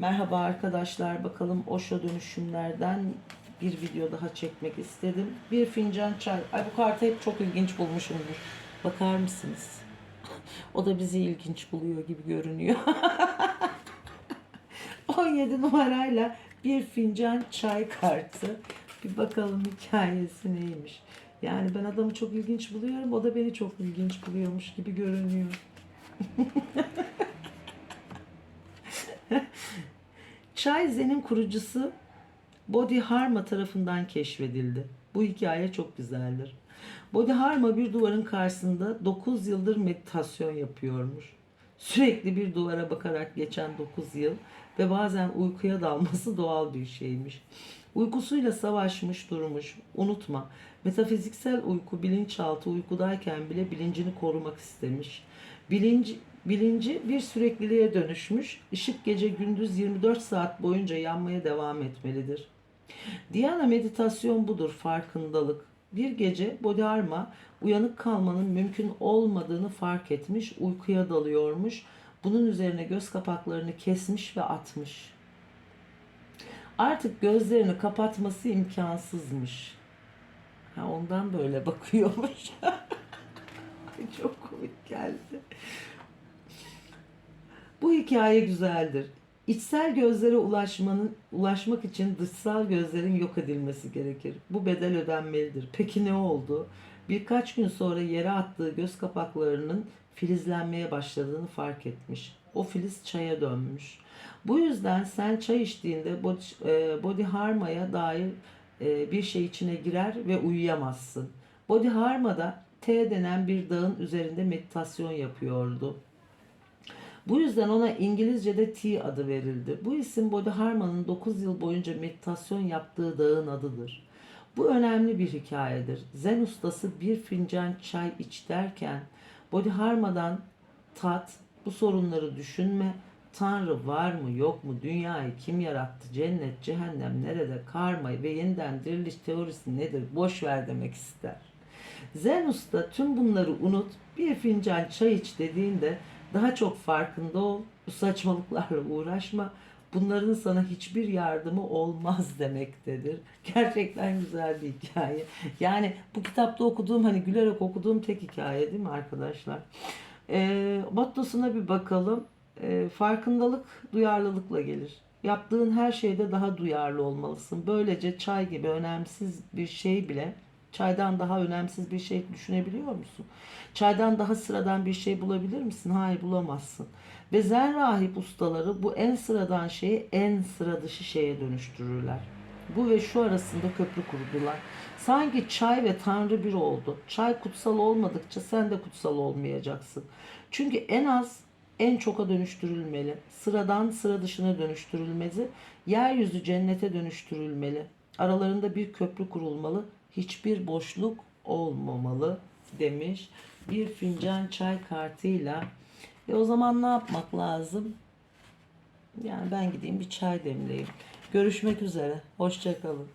Merhaba arkadaşlar. Bakalım Osho dönüşümlerden bir video daha çekmek istedim. Bir fincan çay. Ay bu kartı hep çok ilginç bulmuşumdur. Bakar mısınız? O da bizi ilginç buluyor gibi görünüyor. 17 numarayla bir fincan çay kartı. Bir bakalım hikayesi neymiş. Yani ben adamı çok ilginç buluyorum. O da beni çok ilginç buluyormuş gibi görünüyor. Çay Zen'in kurucusu Bodhidharma tarafından keşfedildi. Bu hikaye çok güzeldir. Bodhidharma bir duvarın karşısında 9 yıldır meditasyon yapıyormuş. Sürekli bir duvara bakarak geçen 9 yıl ve bazen uykuya dalması doğal bir şeymiş. Uykusuyla savaşmış durmuş. Unutma, metafiziksel uyku bilinçaltı uykudayken bile bilincini korumak istemiş. Bilinç, bilinci bir sürekliliğe dönüşmüş. Işık gece gündüz 24 saat boyunca yanmaya devam etmelidir. Dhyana meditasyon budur, farkındalık. Bir gece Bodhidharma uyanık kalmanın mümkün olmadığını fark etmiş, uykuya dalıyormuş. Bunun üzerine göz kapaklarını kesmiş ve atmış. Artık gözlerini kapatması imkansızmış. Ha, ondan böyle bakıyormuş. Çok komik geldi. Bu hikaye güzeldir. İçsel gözlere ulaşmanın ulaşmak için dışsal gözlerin yok edilmesi gerekir. Bu bedel ödenmelidir. Peki ne oldu? Birkaç gün sonra yere attığı göz kapaklarının filizlenmeye başladığını fark etmiş. O filiz çaya dönmüş. Bu yüzden sen çay içtiğinde Bodhi- e, Bodhidharma'ya dair e, bir şey içine girer ve uyuyamazsın. Bodhidharma'da T denen bir dağın üzerinde meditasyon yapıyordu. Bu yüzden ona İngilizce'de T adı verildi. Bu isim Bodhidharma'nın 9 yıl boyunca meditasyon yaptığı dağın adıdır. Bu önemli bir hikayedir. Zen ustası bir fincan çay iç derken Bodhidharma'dan tat, bu sorunları düşünme, Tanrı var mı yok mu, dünyayı kim yarattı, cennet, cehennem nerede, karma ve yeniden diriliş teorisi nedir boş ver demek ister. Zen usta tüm bunları unut, bir fincan çay iç dediğinde daha çok farkında ol, bu saçmalıklarla uğraşma, bunların sana hiçbir yardımı olmaz demektedir. Gerçekten güzel bir hikaye. Yani bu kitapta okuduğum, hani gülerek okuduğum tek hikaye değil mi arkadaşlar? E, mottosuna bir bakalım. E, farkındalık duyarlılıkla gelir. Yaptığın her şeyde daha duyarlı olmalısın. Böylece çay gibi önemsiz bir şey bile çaydan daha önemsiz bir şey düşünebiliyor musun? Çaydan daha sıradan bir şey bulabilir misin? Hayır bulamazsın. Ve zen rahip ustaları bu en sıradan şeyi en sıra dışı şeye dönüştürürler. Bu ve şu arasında köprü kurdular. Sanki çay ve Tanrı bir oldu. Çay kutsal olmadıkça sen de kutsal olmayacaksın. Çünkü en az en çoka dönüştürülmeli. Sıradan sıra dışına dönüştürülmezi, yeryüzü cennete dönüştürülmeli. Aralarında bir köprü kurulmalı, hiçbir boşluk olmamalı demiş. Bir fincan çay kartıyla. E o zaman ne yapmak lazım? Yani ben gideyim bir çay demleyeyim. Görüşmek üzere. Hoşçakalın.